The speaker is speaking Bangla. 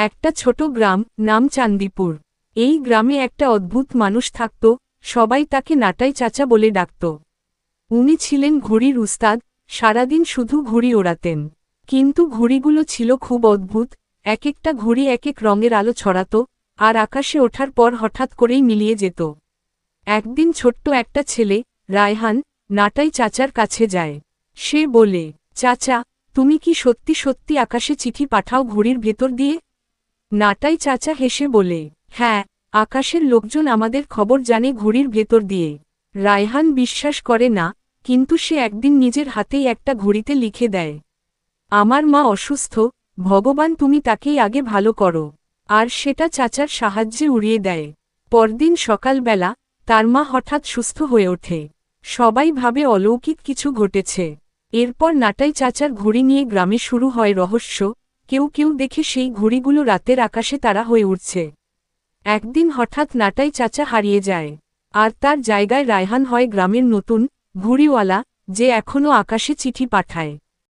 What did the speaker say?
একটা ছোট গ্রাম, নাম চান্দিপুর। এই গ্রামে একটা অদ্ভুত মানুষ থাকত, সবাই তাকে নাটাই চাচা বলে ডাকত। উনি ছিলেন ঘুড়ির উস্তাদ, সারাদিন শুধু ঘুড়ি ওড়াতেন। কিন্তু ঘুড়িগুলো ছিল খুব অদ্ভুত, এক একটা ঘুড়ি এক এক রঙের আলো ছড়াত, আর আকাশে ওঠার পর হঠাৎ করেই মিলিয়ে যেত। একদিন ছোট্ট একটা ছেলে, রায়হান, নাটাই চাচার কাছে যায়। সে বলে, চাচা, তুমি কি সত্যি সত্যি আকাশে চিঠি পাঠাও ঘুড়ির ভেতর দিয়ে? নাটাই চাচা হেসে বলে হ্যাঁ আকাশের লোকজন আমাদের খবর জানে ঘুড়ির ভেতর দিয়ে। রায়হান বিশ্বাস করে না, কিন্তু সে একদিন নিজের হাতেই একটা ঘুড়িতে লিখে দেয়। আমার মা অসুস্থ, ভগবান তুমি তাকেই আগে ভালো করো। আর সেটা চাচার সাহায্যে উড়িয়ে দেয়। পরদিন সকালবেলা, তার মা হঠাৎ সুস্থ হয়ে ওঠে। সবাই ভাবে অলৌকিক কিছু ঘটেছে। এরপর নাটাই চাচার ঘুড়ি নিয়ে গ্রামে শুরু হয় রহস্য কেউ কেউ দেখে সেই ঘুড়িগুলো রাতের আকাশে তারা হয়ে উঠছে। একদিন হঠাৎ নাটাই চাচা হারিয়ে যায়। আর তার জায়গায় রায়হান হয় গ্রামের নতুন ঘুড়িওয়ালা, যে এখনও আকাশে চিঠি পাঠায়।